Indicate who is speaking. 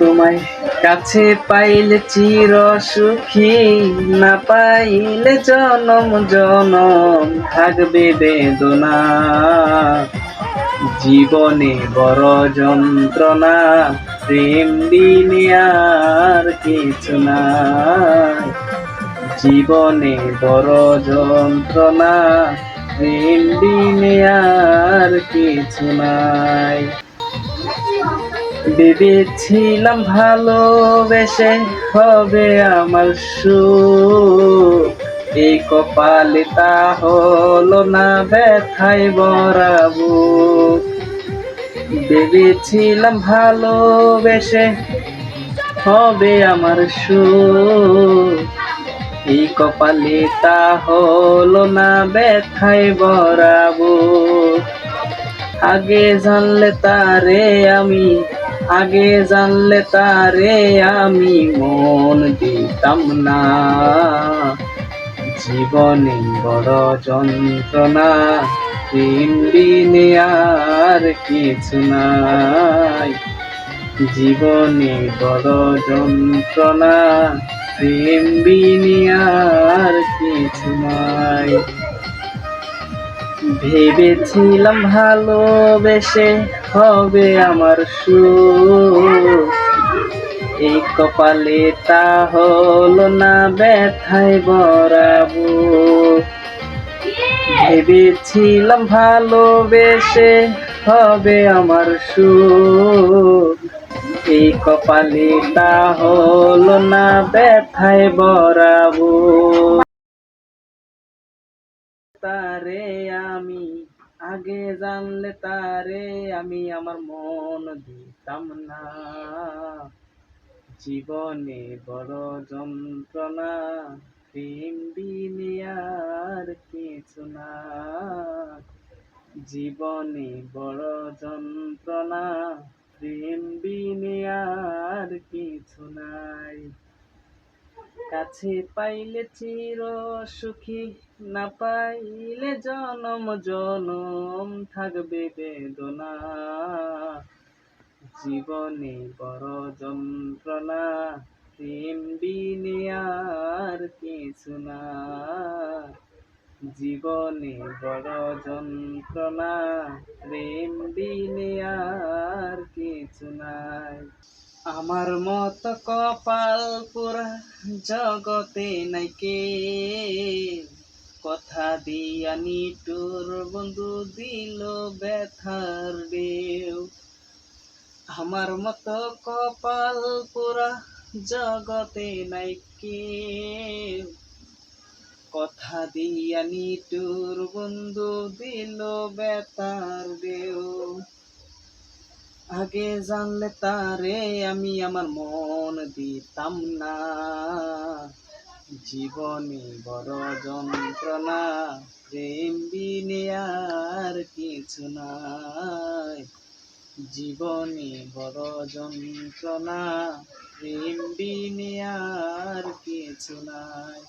Speaker 1: তোমায় কাছে পাইলে চির সুখী, না পাইলে জনম জনম থাকবে বেদনা। জীবনে বড় যন্ত্রণা, প্রেম বিনে আর কিছু না জীবনে বড় যন্ত্রণা, প্রেম বিনে আর কিছু নাই। ভেবেছিলাম ভালোবেসে হবে আমার সুখ। এই কপালে তা হলো না ব্যথায় বরাবু ভেবেছিলাম ভালোবেসে হবে আমার সুখ। এই কপালে তা হলো না ব্যথায় বরাবু আগে জানলে তারে আমি, আগে জানলে তারে আমি মন দিতাম না। জীবনে বড় যন্ত্রণা, দিন দিনে আর কিছু নাই। জীবনে বড় যন্ত্রণা প্রেম বিনে আর কিছু নাই। ভেবেছিলাম ভালোবেসে হবে আমার সুখ। এই কপালে তা হলো না, ব্যথায় বরাবো ভেবেছিলাম ভালোবেসে হবে আমার সুখ। এই কপালে তা হলো না, ব্যথায় বরাবো তারে আমি, আগে জানলে তারে আমি, আমার মন দিতাম না। জীবনে বড় যন্ত্রণা, প্রেম বিনে আর কিছু না। জীবনে বড় যন্ত্রণা, প্রেম বিনে আর কিছু নাই। কাছে পাইলে চির সুখী, না পাইলে জনম জনম থাকবে বেদনা। জীবনে বড় যন্ত্রণা, প্রেম বিনে আর কিছু না। জীবনে বড় যন্ত্রণা, প্রেম বিনে আর কিছু নাই। আমার মত কপাল পুরা জগতে নাই কে কথা দিয়া নিটুর বন্ধু দিল ব্যথার ঢেউ। আমার মত কপাল পুরা জগতে নাই কে কথা দিয়া নিটুর বন্ধু দিল ব্যথার ঢেউ। আগে জানলে তারে আমি আমার মন দিতাম না। জীবনে বড় যন্ত্রণা, প্রেম বিনে আর কিছু নাই। জীবনে বড় যন্ত্রণা, প্রেম বিনে আর কিছু নাই।